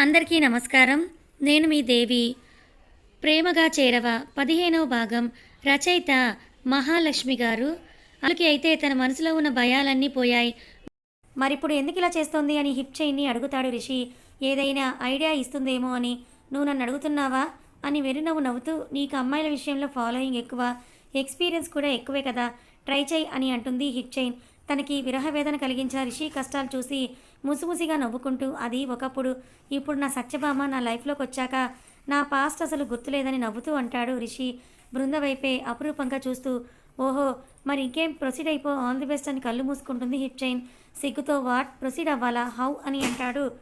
అందరికీ నమస్కారం. నేను మీ దేవి. ప్రేమగా చేరవ పదిహేనవ భాగం రచయిత మహాలక్ష్మి గారు. అలకి అయితే తన మనసులో ఉన్న భయాలన్నీ పోయాయి. మరిప్పుడు ఎందుకు ఇలా చేస్తోంది అని హిప్ చైన్ని అడుగుతాడు రిషి. ఏదైనా ఐడియా ఇస్తుందేమో అని. నువ్వు నన్ను అడుగుతున్నావా? అని వెరినవ్వు నవ్వుతూ నీకు అమ్మాయిల విషయంలో ఫాలోయింగ్ ఎక్కువ. ఎక్స్పీరియన్స్ కూడా ఎక్కువే కదా. ట్రై చేయి అని అంటుంది హిప్ చైన్. తనకి విరహ వేదన కలిగించిన రిషి కష్టాలు చూసి. ముసిముసిగా నవ్వుకుంటూ అది ఒకప్పుడు ఇప్పుడు నా సత్యభామ నా లైఫ్లోకి వచ్చాక నా పాస్ట్ అసలు గుర్తులేదని నవ్వుతూ అంటాడు రిషి. బృంద వైపే అపురూపంగా చూస్తూ ఓహో మరి ఇంకేం ప్రొసీడ్ అయిపో ఆల్ ది బెస్ట్ అని కళ్ళు మూసుకుంటుంది హిప్ చైన్. సిగ్గుతో వాట్? ప్రొసీడ్ అవ్వాలా? హౌ? అని అంటాడు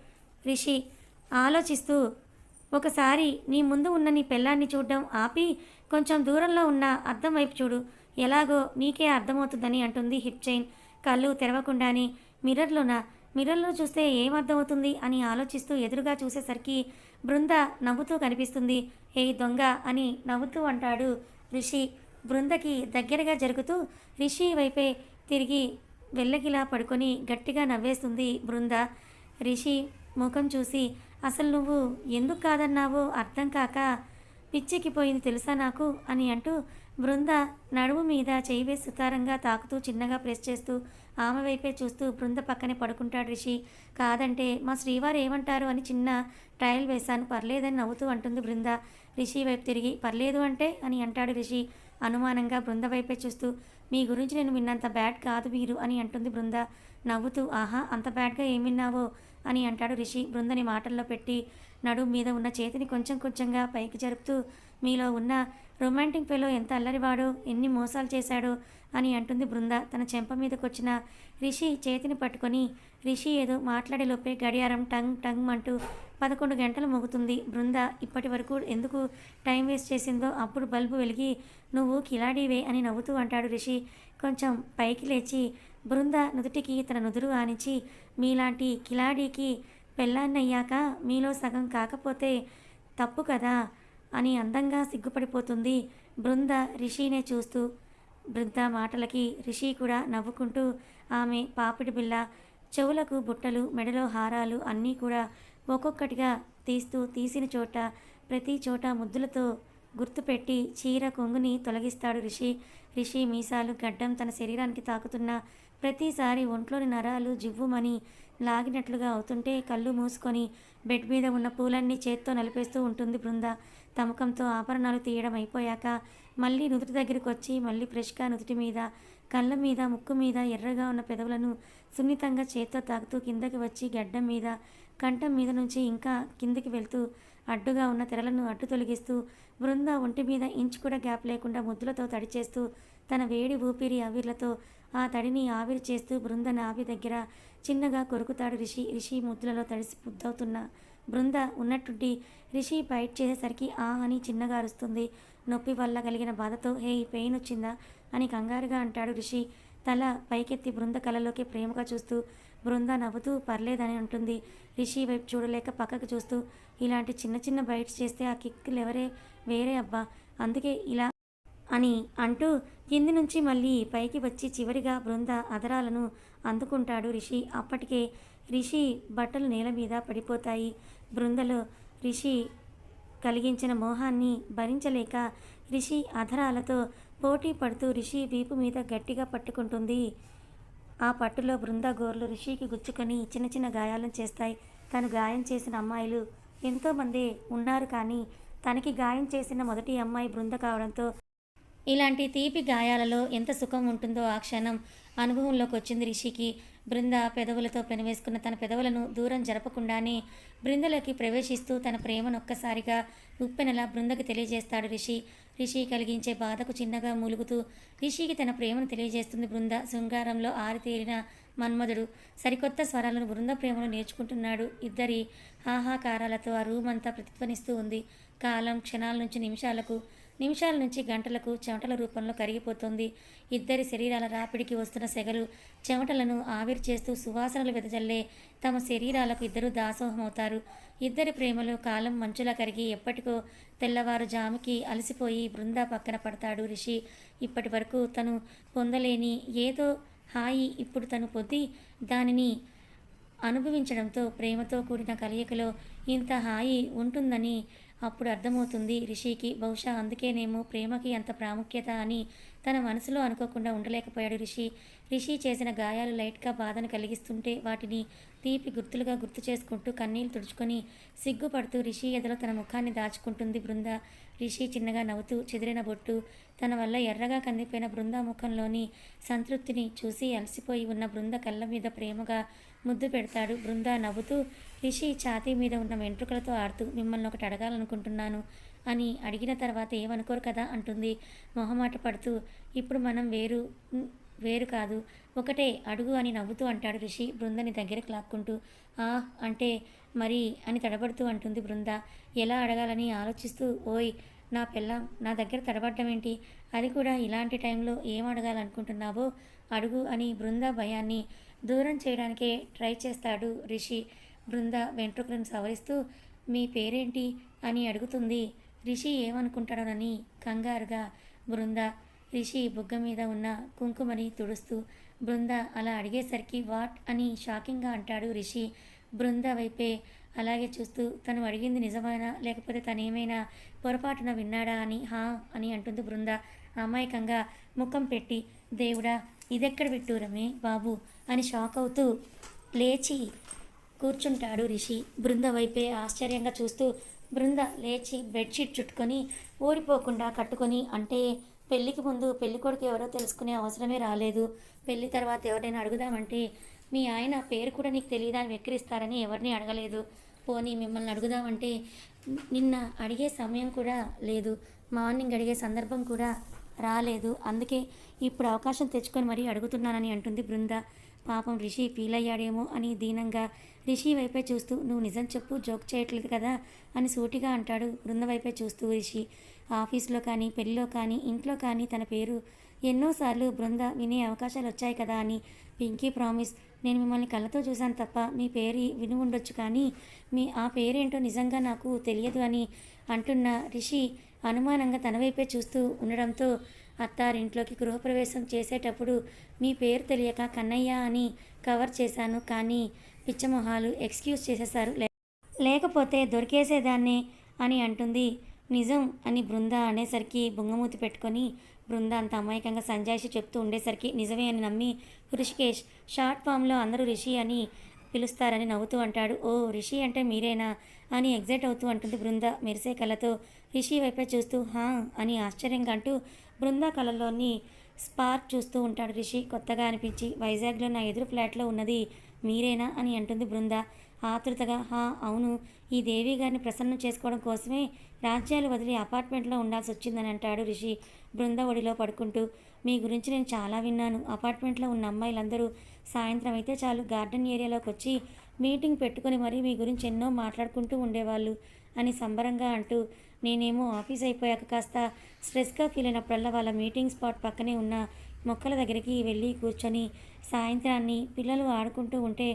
రిషి. ఆలోచిస్తూ ఒకసారి నీ ముందు ఉన్న నీ పెళ్ళాన్ని చూడడం ఆపి కొంచెం దూరంలో ఉన్న అద్దం వైపు చూడు. ఎలాగో నీకే అర్థమవుతుందని అంటుంది హిప్ చైన్. కళ్ళు తెరవకుండానే మిర్రర్లోన? మిర్రర్లో చూస్తే ఏం అర్థమవుతుంది అని ఆలోచిస్తూ ఎదురుగా చూసేసరికి బృంద నవ్వుతూ కనిపిస్తుంది. ఏ దొంగ అని నవ్వుతూ అంటాడు రిషి. బృందకి దగ్గరగా జరుగుతూ రిషి వైపే తిరిగి వెళ్ళకిలా పడుకొని గట్టిగా నవ్వేస్తుంది బృంద. రిషి ముఖం చూసి అసలు నువ్వు ఎందుకు కాదన్నావో అర్థం కాక పిచ్చెక్కిపోయింది తెలుసా నాకు? అని అంటూ బృంద నడుము మీద చేయి వేసి సుతారంగా తాకుతూ చిన్నగా ప్రెస్ చేస్తూ ఆమె వైపే చూస్తూ బృంద పక్కనే పడుకుంటాడు రిషి. కాదంటే మా శ్రీవారు ఏమంటారు అని చిన్న ట్రయల్ వేశాను. పర్లేదని నవ్వుతూ అంటుంది బృంద. రిషి వైపు తిరిగి పర్లేదు అంటే అని అంటాడు రిషి. అనుమానంగా బృంద వైపే చూస్తూ మీ గురించి నేను విన్నంత బ్యాడ్ కాదు మీరు అని అంటుంది బృంద. నవ్వుతూ ఆహా అంత బ్యాడ్గా ఏం విన్నావో? అని అంటాడు రిషి. బృందని మాటల్లో పెట్టి నడుము మీద ఉన్న చేతిని కొంచెం కొంచెంగా పైకి జరుపుతూ మీలో ఉన్న రొమాంటిక్ ఫెలో ఎంత అల్లరివాడు ఎన్ని మోసాలు చేశాడు అని అంటుంది బృంద. తన చెంప మీదకొచ్చిన రిషి చేతిని పట్టుకొని రిషి ఏదో మాట్లాడేలోపే గడియారం టంగ్ టంగ్ అంటూ పదకొండు గంటలు మోగుతుంది. బృంద ఇప్పటి వరకు ఎందుకు టైం వేస్ట్ చేసిందో అప్పుడు బల్బు వెలిగి నువ్వు కిలాడీవే అని నవ్వుతూ అంటాడు రిషి. కొంచెం పైకి లేచి బృంద నుదుటికి తన నుదురు ఆనించి మీలాంటి కిలాడీకి పెళ్ళాన్నయ్యాక మీలో సగం కాకపోతే తప్పు కదా అని అందంగా సిగ్గుపడిపోతుంది బృంద రిషినే చూస్తూ. బృంద మాటలకి రిషి కూడా నవ్వుకుంటూ ఆమె పాపిడి బిళ్ళ చెవులకు బుట్టలు మెడలో హారాలు అన్నీ కూడా ఒక్కొక్కటిగా తీస్తూ తీసిన చోట ప్రతి చోట ముద్దులతో గుర్తుపెట్టి చీర కొంగుని తొలగిస్తాడు రిషి. రిషి మీసాలు గడ్డం తన శరీరానికి తాకుతున్న ప్రతిసారి ఒంట్లోని నరాలు జివ్వుమని లాగినట్లుగా అవుతుంటే కళ్ళు మూసుకొని బెడ్ మీద ఉన్న పూలన్నీ చేత్తో నలిపేస్తూ ఉంటుంది బృంద. తమకంతో ఆభరణాలు తీయడం అయిపోయాక మళ్ళీ నుదుటి దగ్గరికి వచ్చి మళ్ళీ ఫ్రెష్గా నుదుటి మీద కళ్ళ మీద ముక్కు మీద ఎర్రగా ఉన్న పెదవులను సున్నితంగా చేత్తో తాకుతూ కిందకి వచ్చి గడ్డం మీద కంఠం మీద నుంచి ఇంకా కిందకి వెళ్తూ అడ్డుగా ఉన్న తెరలను అడ్డు తొలగిస్తూ బృంద ఒంటి మీద ఇంచు కూడా గ్యాప్ లేకుండా ముద్దులతో తడి చేస్తూ తన వేడి ఊపిరి ఆవిర్లతో ఆ తడిని ఆవిరి చేస్తూ బృంద నాభి దగ్గర చిన్నగా కొరుకుతాడు రిషి. రిషి ముద్దులలో తడిసి ముద్దవుతున్న బృంద ఉన్నట్టుండి రిషి బయట చేసేసరికి ఆ అని చిన్నగా అరుస్తుంది. నొప్పి వల్ల కలిగిన బాధతో హే పెయిన్ వచ్చిందా? అని కంగారుగా అంటాడు రిషి. తల పైకెత్తి బృంద కలలోకి ప్రేమగా చూస్తూ బృంద నవ్వుతూ పర్లేదని అంటుంది. రిషి వైపు చూడలేక పక్కకు చూస్తూ ఇలాంటి చిన్న చిన్న బైట్స్ చేస్తే ఆ కిక్కులు ఎవరే వేరే అబ్బా. అందుకే ఇలా అని అంటూ కింది నుంచి మళ్ళీ పైకి వచ్చి చివరిగా బృంద అదరాలను అందుకుంటాడు రిషి. అప్పటికే రిషి బట్టలు నేల మీద పడిపోతాయి. బృందలో రిషి కలిగించిన మోహాన్ని భరించలేక రిషి అధరాలతో పోటీ పడుతూ రిషి వీపు మీద గట్టిగా పట్టుకుంటుంది. ఆ పట్టులో బృంద గోర్లు రిషికి గుచ్చుకొని చిన్న చిన్న గాయాలను చేస్తాయి. తను గాయం చేసిన అమ్మాయిలు ఎంతోమంది ఉన్నారు కానీ తనకి గాయం చేసిన మొదటి అమ్మాయి బృంద కావడంతో ఇలాంటి తీపి గాయాలలో ఎంత సుఖం ఉంటుందో ఆ క్షణం అనుభవంలోకి వచ్చింది రిషికి. బృంద పెదవులతో పెనవేసుకున్న తన పెదవులను దూరం జరపకుండానే బృందలోకి ప్రవేశిస్తూ తన ప్రేమను ఒక్కసారిగా ఉప్పెనలా బృందకు తెలియజేస్తాడు రిషి. రిషి కలిగించే బాధకు చిన్నగా మూలుగుతూ రిషికి తన ప్రేమను తెలియజేస్తుంది బృంద. శృంగారంలో ఆరితేరిన మన్మధుడు సరికొత్త స్వరాలను బృంద ప్రేమను నేర్చుకుంటున్నాడు. ఇద్దరి హాహాకారాలతో ఆ రూమ్ అంతా ప్రతిధ్వనిస్తూ ఉంది. కాలం క్షణాల నుంచి నిమిషాలకు నిమిషాల నుంచి గంటలకు చెమటల రూపంలో కరిగిపోతుంది. ఇద్దరి శరీరాల రాపిడికి వస్తున్న సెగలు చెమటలను ఆవిరి చేస్తూ సువాసనలు వెదజల్లే తమ శరీరాలకు ఇద్దరు దాసోహమవుతారు. ఇద్దరి ప్రేమలో కాలం మంచులా కరిగి ఎప్పటికో తెల్లవారుజాముకి అలసిపోయి బృందా పక్కన పడతాడు రిషి. ఇప్పటి వరకు తను పొందలేని ఏదో హాయి ఇప్పుడు తను పొంది దానిని అనుభవించడంతో ప్రేమతో కూడిన కలయికలో ఇంత హాయి ఉంటుందని అప్పుడు అర్థమవుతుంది రిషికి. బహుశా అందుకేనేమో ప్రేమకి అంత ప్రాముఖ్యత అని తన మనసులో అనుకోకుండా ఉండలేకపోయాడు రిషి. రిషి చేసిన గాయాలు లైట్గా బాధను కలిగిస్తుంటే వాటిని తీపి గుర్తులుగా గుర్తు చేసుకుంటూ కన్నీళ్ళు తుడుచుకొని సిగ్గుపడుతూ రిషి ఎదలో తన ముఖాన్ని దాచుకుంటుంది. బృంద రిషి చిన్నగా నవ్వుతూ చెదిరిన బొట్టు తన వల్ల ఎర్రగా కందిపోయిన బృంద ముఖంలోని సంతృప్తిని చూసి అలసిపోయి ఉన్న బృంద కళ్ళ మీద ప్రేమగా ముద్దు పెడతాడు. బృంద నవ్వుతూ రిషి ఛాతీ మీద ఉన్న వెంట్రుకలతో ఆడుతూ మిమ్మల్ని ఒకటి అడగాలనుకుంటున్నాను అని అడిగిన తర్వాత ఏమనుకోరు కదా అంటుంది. మొహమాట పడుతూ ఇప్పుడు మనం వేరు వేరు కాదు. ఒకటే అడుగు అని నవ్వుతూ అంటాడు రిషి బృందని దగ్గరికి లాక్కుంటూ. ఆ అంటే మరి అని తడబడుతూ అంటుంది బృంద. ఎలా అడగాలని ఆలోచిస్తూ ఓయ్ నా పిల్లం నా దగ్గర తడబడ్డం ఏంటి? అది కూడా ఇలాంటి టైంలో ఏం అడగాలనుకుంటున్నావో? అడుగు అని బృంద భయాన్ని దూరం చేయడానికే ట్రై చేస్తాడు రిషి. బృంద వెంట్రుకలను సవరిస్తూ మీ పేరేంటి? అని అడుగుతుంది. రిషి ఏమనుకుంటాడోనని కంగారుగా బృంద రిషి బుగ్గ మీద ఉన్న కుంకుమని తుడుస్తూ బృంద అలా అడిగేసరికి వాట్ అని షాకింగ్గా అంటాడు రిషి. బృంద వైపే అలాగే చూస్తూ తను అడిగింది నిజమేనా? లేకపోతే తనేమైనా పొరపాటున విన్నాడా అని హా అని అంటుంది బృంద అమాయకంగా ముఖం పెట్టి. దేవుడా ఇదెక్కడ విట్టూరమే బాబు అని షాక్ అవుతూ లేచి కూర్చుంటాడు రిషి. బృంద వైపే ఆశ్చర్యంగా చూస్తూ బృంద లేచి బెడ్షీట్ చుట్టుకొని ఓడిపోకుండా కట్టుకొని అంటే పెళ్ళికి ముందు పెళ్ళి కొడుకు ఎవరో తెలుసుకునే అవసరమే రాలేదు. పెళ్ళి తర్వాత ఎవరైనా అడుగుదామంటే మీ ఆయన పేరు కూడా నీకు తెలియదా అని వెక్కిరిస్తారని ఎవరిని అడగలేదు. పోనీ మిమ్మల్ని అడుగుదామంటే నిన్న అడిగే సమయం కూడా లేదు. మార్నింగ్ అడిగే సందర్భం కూడా రాలేదు. అందుకే ఇప్పుడు అవకాశం తెచ్చుకొని మరీ అడుగుతున్నానని అంటుంది బృంద. పాపం రిషి ఫీల్ అయ్యాడేమో అని దీనంగా రిషి వైపే చూస్తూ నువ్వు నిజం చెప్పు జోక్ చేయట్లేదు కదా అని సూటిగా అంటాడు బృంద వైపే చూస్తూ రిషి. ఆఫీస్లో కానీ పెళ్ళిలో కానీ ఇంట్లో కానీ తన పేరు ఎన్నోసార్లు బృంద వినే అవకాశాలు వచ్చాయి కదా అని పింకీ ప్రామిస్. నేను మిమ్మల్ని కళ్ళతో చూశాను తప్ప మీ పేరు విని ఉండొచ్చు కానీ మీ ఆ పేరేంటో నిజంగా నాకు తెలియదు అని అంటున్న రిషి అనుమానంగా తన వైపే చూస్తూ ఉండడంతో అత్తారింట్లోకి గృహప్రవేశం చేసేటప్పుడు మీ పేరు తెలియక కన్నయ్య అని కవర్ చేశాను కానీ పిచ్చమొహాలు ఎక్స్క్యూజ్ చేసేశారు లే- లేకపోతే దొరికేసేదాన్నే అని అంటుంది. నిజం అని బృంద అనేసరికి బుంగమూతి పెట్టుకొని బృంద అంత అమాయకంగా సంజాయిషి చెప్తూ ఉండేసరికి నిజమే అని నమ్మి ఋషికేష్ షార్ట్ ఫామ్లో అందరూ రిషి అని పిలుస్తారని నవ్వుతూ అంటాడు. ఓ రిషి అంటే మీరేనా? అని ఎగ్జైట్ అవుతూ అంటుంది బృంద మెరిసే కళ్ళతో. రిషి వైపే చూస్తూ హా అని ఆశ్చర్యంగా అంటూ బృంద కళలోని స్పార్క్ చూస్తూ ఉంటాడు రిషి. కొత్తగా అనిపించి వైజాగ్లో నా ఎదురు ఫ్లాట్లో ఉన్నది మీరేనా? అని అంటుంది బృంద. ఆతృతగా హా అవును. ఈ దేవి గారిని ప్రసన్నం చేసుకోవడం కోసమే రాజ్యాలు వదిలి అపార్ట్మెంట్లో ఉండాల్సి వచ్చిందని అంటాడు రిషి. బృంద ఒడిలో పడుకుంటూ మీ గురించి నేను చాలా విన్నాను. అపార్ట్మెంట్లో ఉన్న అమ్మాయిలందరూ సాయంత్రం అయితే చాలు గార్డెన్ ఏరియాలోకి వచ్చి మీటింగ్ పెట్టుకొని మరీ మీ గురించి ఎన్నో మాట్లాడుకుంటూ ఉండేవాళ్ళు అని సంబరంగా అంటూ నేనేమో ఆఫీస్ అయిపోయాక కాస్త స్ట్రెస్గా ఫీల్ అయినప్పుడల్లా వాళ్ళ మీటింగ్ స్పాట్ పక్కనే ఉన్న మొక్కల దగ్గరికి వెళ్ళి కూర్చొని సాయంత్రాన్ని పిల్లలు ఆడుకుంటూ ఉంటే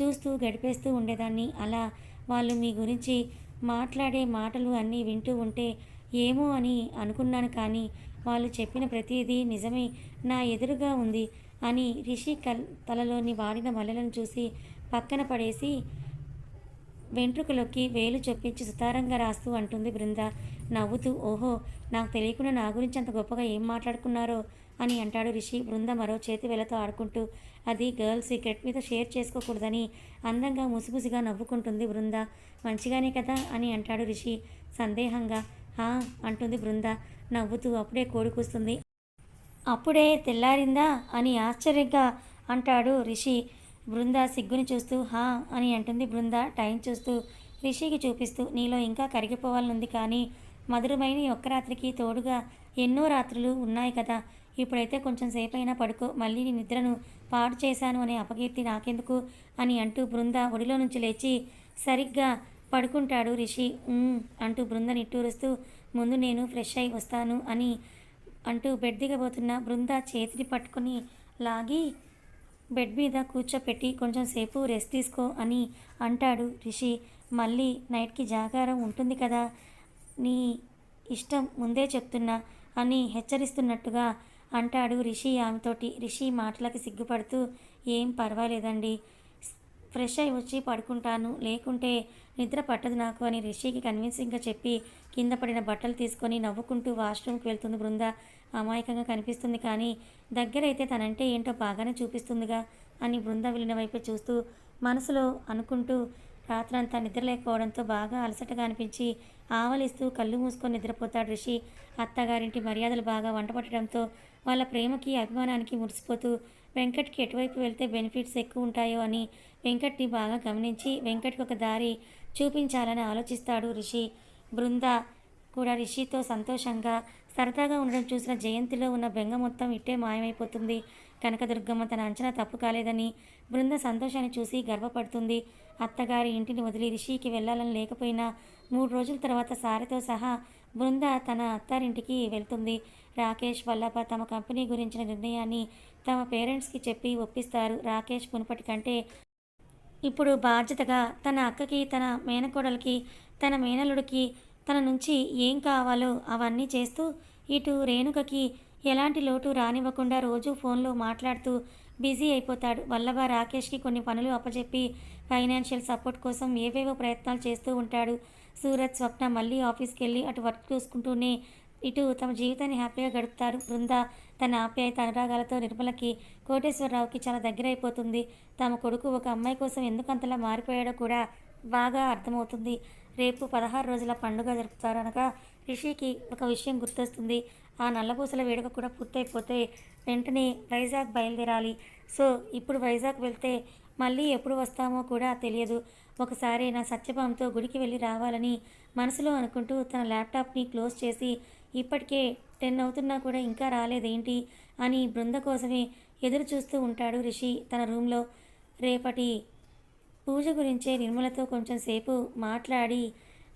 చూస్తూ గడిపేస్తూ ఉండేదాన్ని. అలా వాళ్ళు మీ గురించి మాట్లాడే మాటలు అన్నీ వింటూ ఉంటే ఏమో అని అనుకున్నాను కానీ వాళ్ళు చెప్పిన ప్రతిదీ నిజమే నా ఎదురుగా ఉంది అని రిషి కల్ తలలోని వాడిన మల్లెలను చూసి పక్కన పడేసి వెంట్రుకలోకి వేలు చొప్పించి సుతారంగా రాస్తూ అంటుంది బృంద. నవ్వుతూ ఓహో నాకు తెలియకుండా నా గురించి అంత గొప్పగా ఏం మాట్లాడుకున్నారో అని అంటాడు రిషి. బృంద మరో చేతి వేలతో ఆడుకుంటూ అది గర్ల్ సీక్రెట్ మీద షేర్ చేసుకోకూడదని అందంగా ముసిముసిగా నవ్వుకుంటుంది బృంద. మంచిగానే కదా అని అంటాడు రిషి. సందేహంగా హా అంటుంది బృంద. నవ్వుతూ అప్పుడే కోడికూస్తుంది అప్పుడే తెల్లారిందా అని ఆశ్చర్యంగా అంటాడు రిషి. బృంద సిగ్గుని చూస్తూ హా అని అంటుంది బృంద టైం చూస్తూ రిషికి చూపిస్తూ నీలో ఇంకా కరిగిపోవాలనుంది కానీ మధురమైన ఒక్క రాత్రికి తోడుగా ఎన్నో రాత్రులు ఉన్నాయి కదా. ఇప్పుడైతే కొంచెం సేపు అయినా పడుకో మళ్ళీ నీ నిద్రను పాడు చేశాను అనే అపకీర్తి నాకెందుకు? అని అంటూ బృంద ఒడిలో నుంచి లేచి సరిగ్గా పడుకుంటాడు రిషి. అంటూ బృంద నిట్టూరుస్తూ ముందు నేను ఫ్రెష్ అయి వస్తాను అని అంటూ బెడ్ దిగబోతున్న బృంద చేతిని పట్టుకొని లాగి బెడ్ మీద కూర్చోపెట్టి కొంచెం సేపు రెస్ట్ తీసుకో అని అంటాడు రిషి. మళ్ళీ నైట్కి జాగారం ఉంటుంది కదా నీ ఇష్టం ముందే చెప్తున్నా అని హెచ్చరిస్తున్నట్టుగా అంటాడు రిషి ఆమెతోటి. రిషి మాటలకి సిగ్గుపడుతూ ఏం పర్వాలేదండి ఫ్రెష్ అయి వచ్చి పడుకుంటాను. లేకుంటే నిద్ర పట్టదు నాకు అని రిషికి కన్విన్సింగ్గా చెప్పి కింద పడిన బట్టలు తీసుకొని నవ్వుకుంటూ వాష్రూమ్కి వెళ్తుంది బృంద. అమాయకంగా కనిపిస్తుంది కానీ దగ్గరైతే తనంటే ఏంటో బాగానే చూపిస్తుందిగా అని బృంద వెళ్ళిన వైపు చూస్తూ మనసులో అనుకుంటూ రాత్రంతా నిద్రలేకపోవడంతో బాగా అలసటగా అనిపించి ఆవలిస్తూ కళ్ళు మూసుకొని నిద్రపోతాడు రిషి. అత్తగారింటి మర్యాదలు బాగా వంట పట్టడంతో వాళ్ళ ప్రేమకి అభిమానానికి మురిసిపోతూ వెంకట్కి ఎటువైపు వెళ్తే బెనిఫిట్స్ ఎక్కువ ఉంటాయో అని వెంకట్ని బాగా గమనించి వెంకట్కి ఒక దారి చూపించాలని ఆలోచిస్తాడు రిషి. బృంద కూడా రిషితో సంతోషంగా సరదాగా ఉండడం చూసిన జయంతిలో ఉన్న బెంగ మొత్తం ఇట్టే మాయమైపోతుంది. కనకదుర్గమ్మ తన అంచనా తప్పు కాలేదని బృంద సంతోషాన్ని చూసి గర్వపడుతుంది. అత్తగారి ఇంటిని వదిలి రిషికి వెళ్ళాలని లేకపోయినా మూడు రోజుల తర్వాత సారితో సహా బృంద తన అత్తారింటికి వెళ్తుంది. రాకేష్ వల్లభ తమ కంపెనీ గురించిన నిర్ణయాన్ని తమ పేరెంట్స్కి చెప్పి ఒప్పిస్తారు. రాకేష్ మునుపటి కంటే ఇప్పుడు బాధ్యతగా తన అక్కకి తన మేనకోడలకి తన మేనల్లుడికి తన నుంచి ఏం కావాలో అవన్నీ చేస్తూ ఇటు రేణుకకి ఎలాంటి లోటు రానివ్వకుండా రోజు ఫోన్లో మాట్లాడుతూ బిజీ అయిపోతాడు. వల్లభ రాకేష్కి కొన్ని పనులు అప్పచెప్పి ఫైనాన్షియల్ సపోర్ట్ కోసం ఏవేవో ప్రయత్నాలు చేస్తూ ఉంటాడు. సూరత్ స్వప్న మళ్ళీ ఆఫీస్కి వెళ్ళి అటు వర్క్ చూసుకుంటూనే ఇటు తమ జీవితాన్ని హ్యాపీగా గడుపుతారు. బృంద తన ఆప్యాయత అనురాగాలతో నిర్మలకి కోటేశ్వరరావుకి చాలా దగ్గరైపోతుంది. తమ కొడుకు ఒక అమ్మాయి కోసం ఎందుకంతలా మారిపోయాడో కూడా బాగా అర్థమవుతుంది. రేపు పదహారు రోజుల పండుగ జరుపుతారు అనగా రిషికి ఒక విషయం గుర్తొస్తుంది. ఆ నల్లపూసల వేడుక కూడా పూర్తయిపోతే వెంటనే వైజాగ్ బయలుదేరాలి. సో ఇప్పుడు వైజాగ్ వెళ్తే మళ్ళీ ఎప్పుడు వస్తామో కూడా తెలియదు. ఒకసారి నా సత్యభామతో గుడికి వెళ్ళి రావాలని మనసులో అనుకుంటూ తన ల్యాప్టాప్ని క్లోజ్ చేసి ఇప్పటికే టెన్ అవుతున్నా కూడా ఇంకా రాలేదేంటి అని బృంద కోసమే ఎదురు చూస్తూ ఉంటాడు రిషి తన రూమ్లో. రేపటి పూజ గురించే నిర్మలతో కొంచెం సేపు మాట్లాడి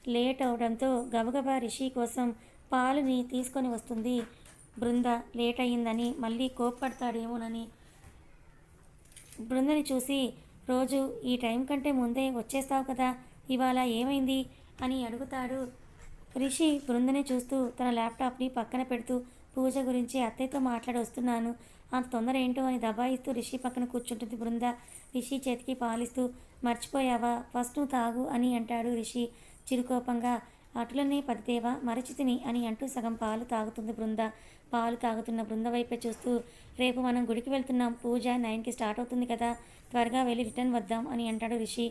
లేట్ అవడంతో గబగబా రిషి కోసం పాలుని తీసుకొని వస్తుంది. బృంద లేట్ అయ్యిందని మళ్ళీ కోప్పడతాడేమోనని బృందని చూసి రోజు ఈ టైం కంటే ముందే వచ్చేస్తావు కదా ఇవాళ ఏమైంది? అని అడుగుతాడు. రిషి బృందని చూస్తూ తన ల్యాప్టాప్ని పక్కన పెడుతూ పూజ గురించి అత్తయ్యతో మాట్లాడి వస్తున్నాను అంత తొందర ఏంటో అని దబాయిస్తూ రిషి పక్కన కూర్చుంటుంది బృంద. రిషి చేతికి పాలిస్తూ మర్చిపోయావా? ఫస్ట్ నువ్వు తాగు అని అంటాడు రిషి చిరుకోపంగా. అటులనే పదిదేవా మరచితిని అని అంటూ సగం పాలు తాగుతుంది బృంద. పాలు తాగుతున్న బృంద వైపే చూస్తూ రేపు మనం గుడికి వెళ్తున్నాం పూజ నైన్కి స్టార్ట్ అవుతుంది కదా త్వరగా వెళ్ళి రిటర్న్ వద్దాం అని అంటాడు రిషి.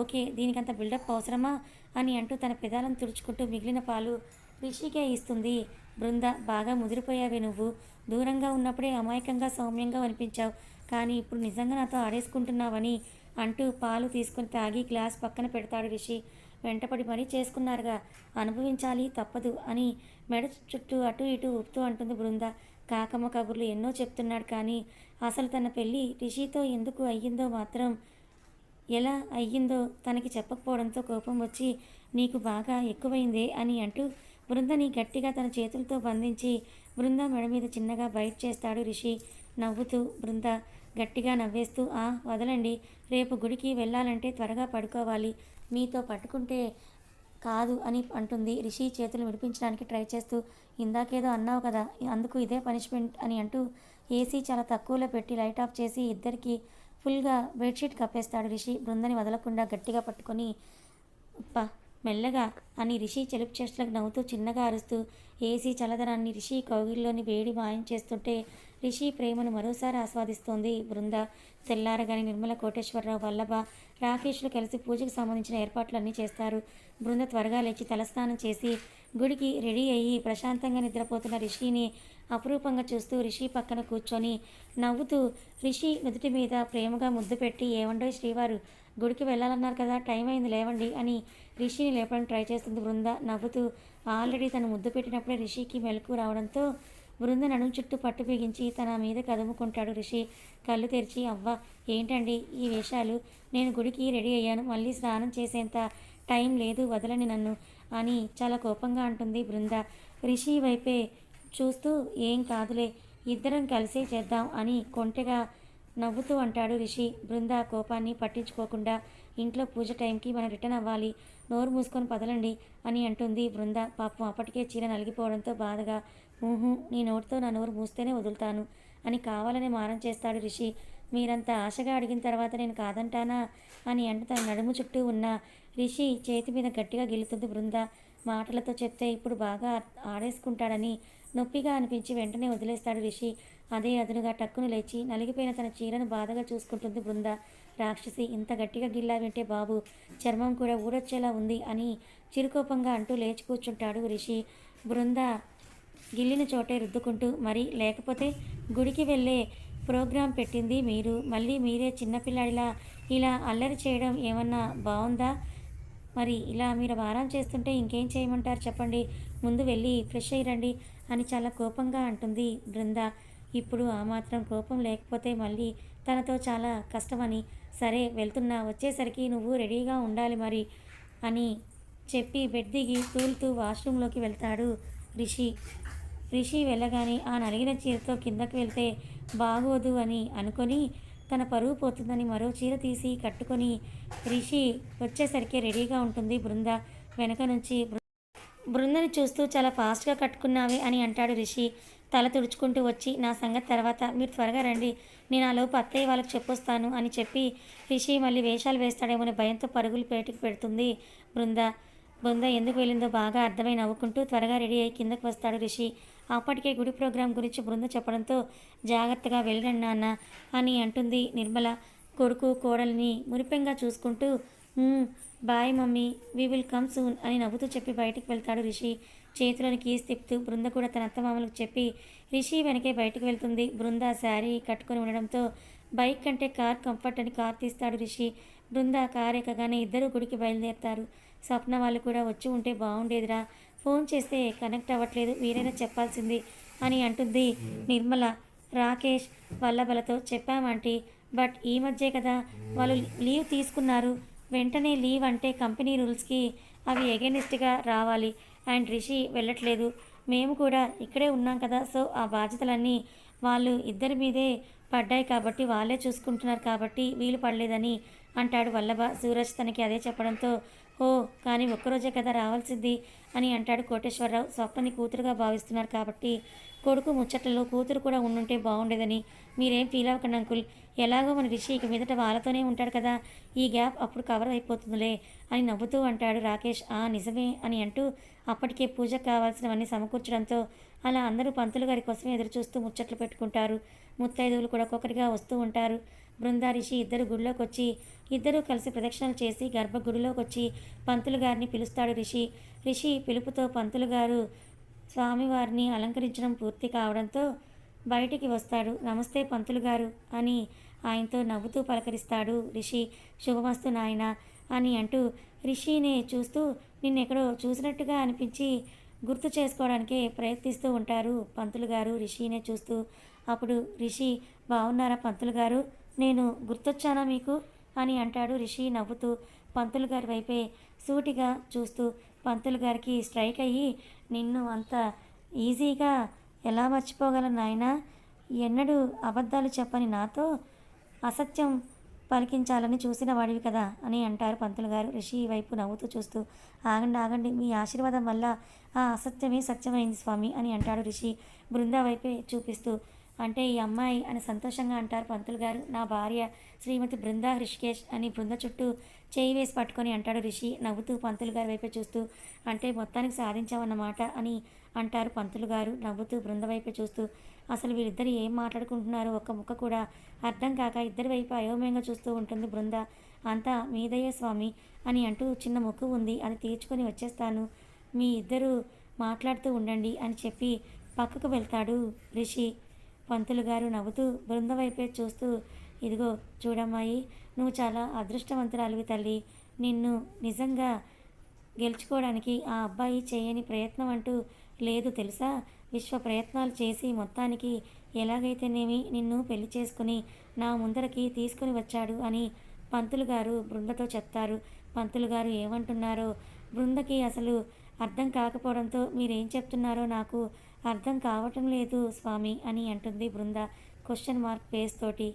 ఓకే దీనికంత బిల్డప్ అవసరమా అని అంటూ తన పెదాలను తుడుచుకుంటూ మిగిలిన పాలు రిషికే ఇస్తుంది. బృంద బాగా ముదిరిపోయావే నువ్వు. దూరంగా ఉన్నప్పుడే అమాయకంగా సౌమ్యంగా అనిపించావు. కానీ ఇప్పుడు నిజంగా నాతో ఆడేసుకుంటున్నావని అంటూ పాలు తీసుకుని తాగి గ్లాస్ పక్కన పెడతాడు రిషి. వెంటపడి మరీ చేసుకున్నారుగా. అనుభవించాలి తప్పదు అని మెడ చుట్టూ అటు ఇటు ఊపుతూ అంటుంది బృంద. కాకమ్మ కబుర్లు ఎన్నో చెప్తున్నాడు కానీ అసలు తన పెళ్ళి రిషితో ఎందుకు అయ్యిందో మాత్రం ఎలా అయ్యిందో తనకి చెప్పకపోవడంతో కోపం వచ్చి నీకు బాగా ఎక్కువైందే అని అంటూ బృందని గట్టిగా తన చేతులతో బంధించి బృంద మెడ మీద చిన్నగా బయట చేస్తాడు రిషి. నవ్వుతూ బృంద గట్టిగా నవ్వేస్తూ ఆ వదలండి. రేపు గుడికి వెళ్ళాలంటే త్వరగా పడుకోవాలి. మీతో పట్టుకుంటే కాదు అని అంటుంది. రిషి చేతులు విడిపించడానికి ట్రై చేస్తూ ఇందాకేదో అన్నావు కదా అందుకు ఇదే పనిష్మెంట్ అని అంటూ ఏసీ చాలా తక్కువలో పెట్టి లైట్ ఆఫ్ చేసి ఇద్దరికి ఫుల్గా బెడ్షీట్ కప్పేస్తాడు రిషి. బృందని వదలకుండా గట్టిగా పట్టుకొని ఉప్ప మెల్లగా అని రిషి చెలుపు చేష్టలకు నవ్వుతూ చిన్నగా అరుస్తూ ఏసీ చల్లదనాన్ని రిషి కౌగిల్లోని వేడి మాయం చేస్తుంటే రిషి ప్రేమను మరోసారి ఆస్వాదిస్తోంది. బృంద తెల్లారగాని నిర్మల కోటేశ్వరరావు వల్లభ రాకేష్లు కలిసి పూజకు సంబంధించిన ఏర్పాట్లన్నీ చేస్తారు. బృంద త్వరగా లేచి తలస్నానం చేసి గుడికి రెడీ అయ్యి ప్రశాంతంగా నిద్రపోతున్న రిషిని అపురూపంగా చూస్తూ రిషి పక్కన కూర్చొని నవ్వుతూ రిషి నుదుటి మీద ప్రేమగా ముద్దు పెట్టి ఏమండో శ్రీవారు? గుడికి వెళ్ళాలన్నారు కదా టైం అయింది లేవండి అని రిషిని లేపడానికి ట్రై చేస్తుంది బృంద. నవ్వుతూ ఆల్రెడీ తను ముద్దు పెట్టినప్పుడే రిషికి మెలకు రావడంతో బృంద నడుం చుట్టూ పట్టు బిగించి తన మీద కదుముకుంటాడు రిషి. కళ్ళు తెరిచి అవ్వ ఏంటండి ఈ వేషాలు? నేను గుడికి రెడీ అయ్యాను మళ్ళీ స్నానం చేసేంత టైం లేదు వదలని నన్ను. అని చాలా కోపంగా అంటుంది బృంద. రిషి వైపే చూస్తూ ఏం కాదులే ఇద్దరం కలిసే చేద్దాం అని కొంటెగా నవ్వుతూ అంటాడు రిషి. బృంద కోపాన్ని పట్టించుకోకుండా ఇంట్లో పూజ టైంకి మనం రిటర్న్ అవ్వాలి నోరు మూసుకొని పదలండి అని అంటుంది బృంద. పాపం అప్పటికే చీర నలిగిపోవడంతో బాధగా నీ నోటితో నా నోరు మూస్తేనే వదులుతాను అని కావాలని మారం చేస్తాడు రిషి. మీరంత ఆశగా అడిగిన తర్వాత నేను కాదంటానా అని అంటూ తన నడుము చుట్టూ ఉన్న రిషి చేతి మీద గట్టిగా గిల్లుతుంది బృంద. మాటలతో చెప్తే ఇప్పుడు బాగా ఆడేసుకుంటాడని నొప్పిగా అనిపించి వెంటనే వదిలేస్తాడు రిషి. అదే అదునుగా టక్కును లేచి నలిగిపోయిన తన చీరను బాధగా చూసుకుంటుంది బృంద. రాక్షసి ఇంత గట్టిగా గిల్లా వింటే బాబు చర్మం కూడా ఊడొచ్చేలా ఉంది అని చిరుకోపంగా అంటూ లేచి కూర్చుంటాడు రిషి. బృంద గిల్లిన చోటే రుద్దుకుంటూ మరి లేకపోతే గుడికి వెళ్ళే ప్రోగ్రాం పెట్టింది మీరు. మళ్ళీ మీరే చిన్నపిల్లాడిలా ఇలా అల్లరి చేయడం ఏమన్నా బాగుందా మరి ఇలా మీరు వారం చేస్తుంటే ఇంకేం చేయమంటారు చెప్పండి. ముందు వెళ్ళి ఫ్రెష్ అయ్యి అని చాలా కోపంగా అంటుంది బృంద. ఇప్పుడు ఆ మాత్రం కోపం లేకపోతే మళ్ళీ తనతో చాలా కష్టమని. సరే వెళ్తున్నా వచ్చేసరికి నువ్వు రెడీగా ఉండాలి మరి అని చెప్పి బెడ్ దిగి తూలుతూ వాష్రూమ్లోకి వెళ్తాడు రిషి. రిషి వెళ్ళగానే ఆ నలిగిన చీరతో కిందకు వెళ్తే బాగోదు అని అనుకొని తన పరువు పోతుందని మరో చీర తీసి కట్టుకొని రిషి వచ్చేసరికి రెడీగా ఉంటుంది బృంద. వెనక నుంచి బృ- బృందని చూస్తూ చాలా ఫాస్ట్గా కట్టుకున్నావే అని అంటాడు రిషి. తల తుడుచుకుంటూ వచ్చి నా సంగతి తర్వాత మీరు త్వరగా రండి. నేను ఆ లోపు అత్తయ్య వాళ్ళకి చెప్పొస్తాను అని చెప్పి రిషి మళ్ళీ వేషాలు వేస్తాడేమో భయంతో పరుగులు పేటికి పెడుతుంది బృంద. బృంద ఎందుకు వెళ్ళిందో బాగా అర్థమై నవ్వుకుంటూ త్వరగా రెడీ అయ్యి కిందకు వస్తాడు రిషి. అప్పటికే గుడి ప్రోగ్రాం గురించి బృంద చెప్పడంతో జాగ్రత్తగా వెళ్ళండి నాన్న అని అంటుంది నిర్మల. కొడుకు కోడల్ని మురిపెంగా చూసుకుంటూ bye mummy we will come soon అని నవ్వుతూ చెప్పి బయటికి వెళ్తాడు రిషి. చేతిలోని కీస్ తిప్పుతూ బృంద కూడా తన అత్తమామలకు చెప్పి రిషి వెనకే బయటకు వెళ్తుంది. బృంద శారీ కట్టుకొని ఉండడంతో బైక్ కంటే కార్ కంఫర్ట్ అని కార్ తీస్తాడు రిషి. బృంద కార్ ఎక్కగానే ఇద్దరు గుడికి బయలుదేరుతారు. స్వప్న వాళ్ళు కూడా వచ్చి ఉంటే బాగుండేదిరా ఫోన్ చేస్తే కనెక్ట్ అవ్వట్లేదు మీరైనా చెప్పాల్సింది అని అంటుంది నిర్మల. రాకేష్ వల్లభలతో చెప్పామంటీ బట్ ఈ మధ్యే కదా వాళ్ళు లీవ్ తీసుకున్నారు. వెంటనే లీవ్ అంటే కంపెనీ రూల్స్కి అవి ఎగెనిస్ట్గా రావాలి. అండ్ రిషి వెళ్ళట్లేదు. మేము కూడా ఇక్కడే ఉన్నాం కదా సో ఆ బాధ్యతలన్నీ వాళ్ళు ఇద్దరి మీదే పడ్డాయి కాబట్టి వాళ్ళే చూసుకుంటున్నారు కాబట్టి వీలు పడలేదని అంటాడు వల్లభ. సూరజ్ తనకి అదే చెప్పడంతో ఓ కానీ ఒక్కరోజే కదా రావాల్సింది అని అంటాడు కోటేశ్వరరావు. స్వప్నని కూతురుగా భావిస్తున్నారు కాబట్టి కొడుకు ముచ్చట్లలో కూతురు కూడా ఉండుంటే బాగుండేదని. మీరేం ఫీల్ అవ్వకండి అంకుల్. ఎలాగో మన రిషి ఇక మీదట వాళ్ళతోనే ఉంటాడు కదా. ఈ గ్యాప్ అప్పుడు కవర్ అయిపోతుందిలే అని నవ్వుతూ అంటాడు రాకేష్. ఆ నిజమే అని అంటూ అప్పటికే పూజకు కావాల్సినవన్నీ సమకూర్చడంతో అలా అందరూ పంతులు గారి కోసం ఎదురు చూస్తూ ముచ్చట్లు పెట్టుకుంటారు. ముత్తైదువులు కూడా ఒక్కొక్కరిగా వస్తూ ఉంటారు. బృందారిషి ఇద్దరు గుడిలోకి వచ్చి ఇద్దరూ కలిసి ప్రదక్షిణలు చేసి గర్భగుడిలోకి వచ్చి పంతులు గారిని పిలుస్తాడు రిషి. రిషి పిలుపుతో పంతులు గారు స్వామివారిని అలంకరించడం పూర్తి కావడంతో బయటికి వస్తాడు. నమస్తే పంతులు గారు అని ఆయనతో నవ్వుతూ పలకరిస్తాడు రిషి. శుభమస్తు నాయన అని అంటూ రిషిని చూస్తూ నిన్నెక్కడో చూసినట్టుగా అనిపించి గుర్తు చేసుకోవడానికే ప్రయత్నిస్తూ ఉంటారు పంతులు గారు రిషినే చూస్తూ. అప్పుడు రిషి బాగున్నారా పంతులు గారు? నేను గుర్తొచ్చానా మీకు? అని అంటాడు రిషి నవ్వుతూ. పంతులు గారి వైపే సూటిగా చూస్తూ. పంతులు గారికి స్ట్రైక్ అయ్యి నిన్ను అంత ఈజీగా ఎలా మర్చిపోగలను నాయనా? ఎన్నడూ అబద్ధాలు చెప్పని నాతో అసత్యం పలికించాలని చూసిన వాడివి కదా అని అంటారు పంతులు గారు. రిషి వైపు నవ్వుతూ చూస్తూ. ఆగండి ఆగండి మీ ఆశీర్వాదం వల్ల ఆ అసత్యమే సత్యమైంది స్వామి అని అంటాడు రిషి బృందా వైపే చూపిస్తూ. అంటే ఈ అమ్మాయి అని సంతోషంగా అంటారు పంతులు గారు. నా భార్య శ్రీమతి బృందా హృషికేష్ అని బృంద చుట్టూ చేయి వేసి పట్టుకొని అంటాడు రిషి. నవ్వుతూ పంతులు గారి వైపే చూస్తూ అంటే మొత్తానికి సాధించామన్నమాట అని అంటారు పంతులు గారు. నవ్వుతూ బృంద వైపే చూస్తూ అసలు వీళ్ళిద్దరు ఏం మాట్లాడుకుంటున్నారో ఒక్క ముక్క కూడా అర్థం కాక ఇద్దరి వైపు అయోమయంగా చూస్తూ ఉంటుంది బృంద. అంతా మీదయ్యే స్వామి అని అంటూ చిన్న మొక్కు ఉంది. అది తీర్చుకొని వచ్చేస్తాను. మీ ఇద్దరు మాట్లాడుతూ ఉండండి అని చెప్పి పక్కకు వెళ్తాడు రిషి. పంతులు గారు నవ్వుతూ బృంద వైపే చూస్తూ ఇదిగో చూడమ్మాయి నువ్వు చాలా అదృష్టవంతురాలివి తల్లి. నిన్ను నిజంగా గెలుచుకోవడానికి ఆ అబ్బాయి చేయని ప్రయత్నం అంటూ లేదు తెలుసా? విశ్వ ప్రయత్నాలు చేసి మొత్తానికి ఎలాగైతేనేమి నిన్ను పెళ్ళి చేసుకుని నా ముందరకి తీసుకుని వచ్చాడు అని పంతులు గారు బృందతో చెప్తారు. పంతులు గారు ఏమంటున్నారో బృందకి అసలు అర్థం కాకపోవడంతో మీరేం చెప్తున్నారో నాకు అర్థం కావటం లేదు స్వామి అని అంటుంది బృంద. క్వశ్చన్ మార్క్ ఫేస్ తోటి.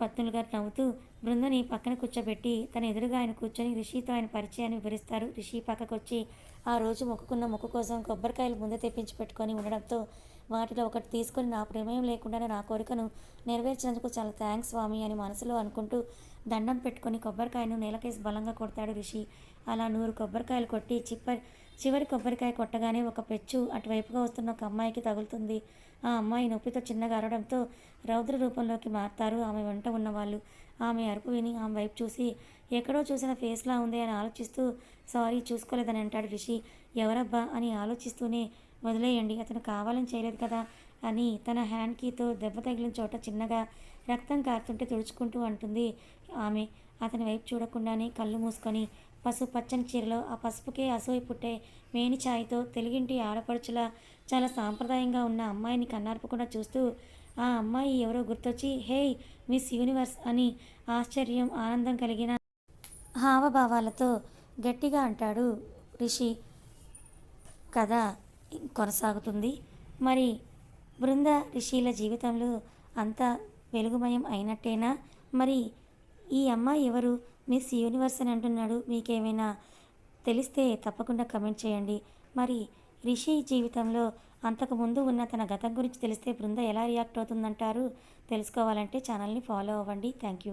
పత్నులు గారు నవ్వుతూ బృందని పక్కన కూర్చోబెట్టి తన ఎదురుగా ఆయన కూర్చొని రిషితో ఆయన పరిచయాన్ని వివరిస్తారు. రిషి పక్కకు వచ్చి ఆ రోజు మొక్కుకున్న మొక్కు కోసం కొబ్బరికాయలు ముందు తెప్పించి పెట్టుకొని ఉండడంతో వాటిలో ఒకటి తీసుకొని నా ప్రమేయం లేకుండానే నా కోరికను నెరవేర్చినందుకు చాలా థ్యాంక్స్ స్వామి అని మనసులో అనుకుంటూ దండం పెట్టుకొని కొబ్బరికాయను నేలకేసి బలంగా కొడతాడు రిషి. అలా నూరు కొబ్బరికాయలు కొట్టి చిప్పర్ చివరి కొబ్బరికాయ కొట్టగానే ఒక పెచ్చు అటువైపుగా వస్తున్న ఒక అమ్మాయికి తగులుతుంది. ఆ అమ్మాయి నొప్పితో చిన్నగా అరవడంతో రౌద్ర రూపంలోకి మారుతారు ఆమె వెంట ఉన్నవాళ్ళు. ఆమె అరుపు విని ఆమె వైపు చూసి ఎక్కడో చూసిన ఫేస్లా ఉంది అని ఆలోచిస్తూ సారీ చూసుకోలేదని అంటాడు రిషి. ఎవరబ్బా అని ఆలోచిస్తూనే వదిలేయండి అతను కావాలని చేయలేదు కదా అని తన హ్యాండ్ కీతో దెబ్బ తగిలిన చోట చిన్నగా రక్తం కారుతుంటే తుడుచుకుంటూ అంటుంది ఆమె. అతని వైపు చూడకుండానే కళ్ళు మూసుకొని పసుపు పచ్చని చీరలో ఆ పసుపుకే అసూయ పుట్టే మేని ఛాయ్తో తెలుగింటి ఆడపడుచులా చాలా సాంప్రదాయంగా ఉన్న అమ్మాయిని కన్నార్పకుండా చూస్తూ ఆ అమ్మాయి ఎవరో గుర్తొచ్చి హేయ్ మిస్ యూనివర్స్ అని ఆశ్చర్యం ఆనందం కలిగిన హావభావాలతో గట్టిగా అంటాడు రిషి. కథ కొనసాగుతుంది. మరి బృంద రిషిల జీవితంలో అంతా వెలుగుమయం అయినట్టేనా? మరి ఈ అమ్మాయి ఎవరు? మిస్ యూనివర్స్ అని అంటున్నాడు. మీకేమైనా తెలిస్తే తప్పకుండా కమెంట్ చేయండి. మరి రిషి జీవితంలో అంతకుముందు ఉన్న తన గతం గురించి తెలిస్తే బృంద ఎలా రియాక్ట్ అవుతుందంటారు? తెలుసుకోవాలంటే ఛానల్ని ఫాలో అవ్వండి. Thank you